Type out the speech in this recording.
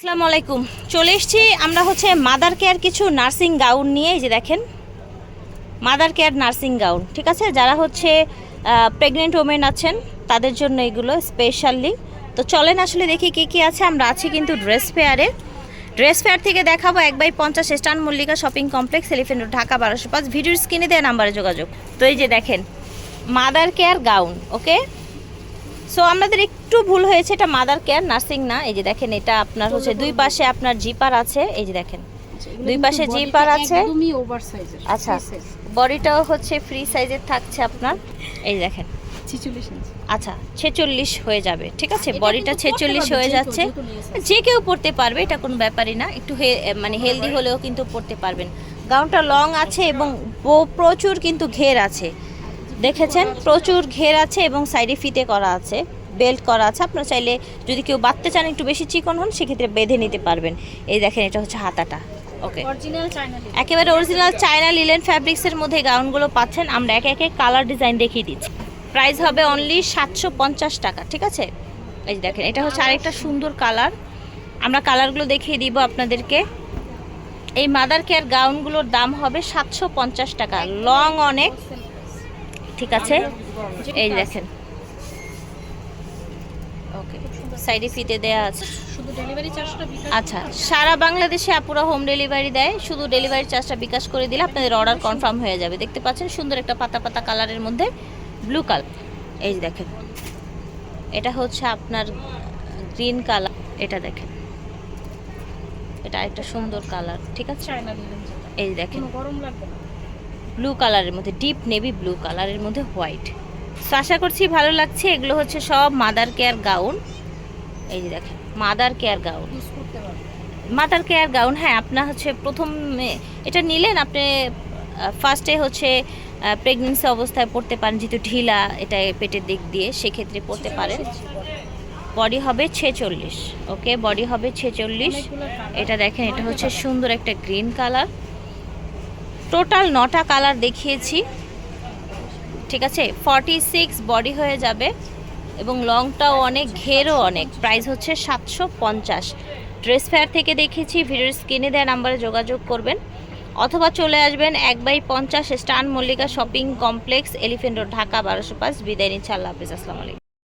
আসসালামু আলাইকুম। চলে এসছি আমরা হচ্ছে মাদার কেয়ার কিছু নার্সিং গাউন নিয়ে, এই যে দেখেন। মাদার কেয়ার নার্সিং গাউন ঠিক আছে? যারা হচ্ছে প্রেগনেন্ট ওমেন আছেন, তাদের জন্য এগুলো স্পেশালি তো চলেন আসলে দেখি কী কী আছে। আমরা আছি কিন্তু ড্রেস ফেয়ারে ড্রেস ফেয়ার থেকে দেখাবো এক বাই পঞ্চাশ স্টান Mallika shopping complex elephant Dhaka বারোশো পাঁচ। ভিডিওর স্ক্রিনে দেওয়া নাম্বারে যোগাযোগ। তো এই যে দেখেন mother care gown okay so আমাদের একটু ভুল হয়েছে এটা মাদার কেয়ার নার্সিং না। এই যে দেখেন এটা আপনার হচ্ছে দুই পাশে আপনার জিপার আছে। এই যে দেখেন দুই পাশে জিপার আছে। আচ্ছা বডিটাও হচ্ছে ফ্রি সাইজের থাকছে আপনার। এই যে দেখেন 46 ইঞ্চি আচ্ছা ছেচল্লিশ হয়ে যাবে ঠিক আছে? বডিটা পরতে ছেচল্লিশ হয়ে যাচ্ছে। যে কেউ পড়তে পারবে এটা কোনো ব্যাপারই না। একটু মানে হেলদি হলেও কিন্তু পড়তে পারবেন। গাউনটা লং আছে এবং প্রচুর কিন্তু ঘের আছে। দেখেছেন প্রচুর ঘের আছে এবং সাইডে ফিতে করা আছে বেল্ট করা আছে। আপনারা চাইলে যদি কেউ বাঁধতে চান একটু বেশি চিকন হন সেক্ষেত্রে বেঁধে নিতে পারবেন। এই দেখেন এটা হচ্ছে হাতাটা। ওকে অরিজিনাল একেবারে অরিজিনাল চায়না লিলেন ফ্যাব্রিক্সের মধ্যে গাউনগুলো পাচ্ছেন। আমরা একে একে কালার ডিজাইন দেখিয়ে দিচ্ছি। প্রাইস হবে অনলি সাতশো পঞ্চাশ টাকা ঠিক আছে? এই যে দেখেন এটা হচ্ছে আরেকটা সুন্দর কালার আমরা কালারগুলো দেখিয়ে দিব আপনাদেরকে। এই মাদার কেয়ার গাউনগুলোর দাম হবে সাতশো পঞ্চাশ টাকা। লং অনেক। ঠিক আছে? এই দেখেন। ওকে সাইডে ফিতে দেয়া আছে। শুধু ডেলিভারি চার্জটা আচ্ছা সারা বাংলাদেশে আপুরা হোম ডেলিভারি দেয়। শুধু ডেলিভারি চার্জটা বিকাশ করে দিলে আপনাদের অর্ডার কনফার্ম হয়ে যাবে। দেখতে পাচ্ছেন সুন্দর একটা পাতা পাতা কালারের মধ্যে ব্লু কালার এই দেখেন। এটা হচ্ছে আপনার গ্রিন কালার এটা দেখেন। এটা একটা সুন্দর কালার ঠিক আছে? এই দেখেন। গরম লাগবে না। ব্লু কালারের মধ্যে ডিপ নেভি ব্লু কালারের মধ্যে হোয়াইট তো আশা করছি ভালো লাগছে। এগুলো হচ্ছে সব মাদার কেয়ার গাউন এই যে দেখেন mother care gown mother care gown হ্যাঁ আপনার হচ্ছে প্রথম এটা নিলেন আপনি ফার্স্টে হচ্ছে প্রেগনেন্সি অবস্থায় পড়তে পারেন যেহেতু ঢিলা এটা পেটের দিক দিয়ে সেক্ষেত্রে পড়তে পারেন। বডি। হবে ছেচল্লিশ ওকে বডি হবে ছেচল্লিশ। এটা দেখেন এটা হচ্ছে সুন্দর একটা গ্রিন কালার টোটাল নটা কালার দেখিয়েছি। ঠিক আছে? ফর্টি সিক্স বডি হয়ে যাবে এবং লংটাও অনেক, ঘেরও অনেক। প্রাইস হচ্ছে সাতশো পঞ্চাশ। ড্রেস ফেয়ার থেকে দেখেছি ভিডিওর স্ক্রিনে দেওয়া নাম্বারে যোগাযোগ করবেন। অথবা চলে আসবেন এক বাই পঞ্চাশ স্টান Mallika shopping complex, elephant road, Dhaka, বারোশো পাঁচ। বিদায় নিচ্ছে, আল্লাহ হাফিজ। আসসালামু আলাইকুম।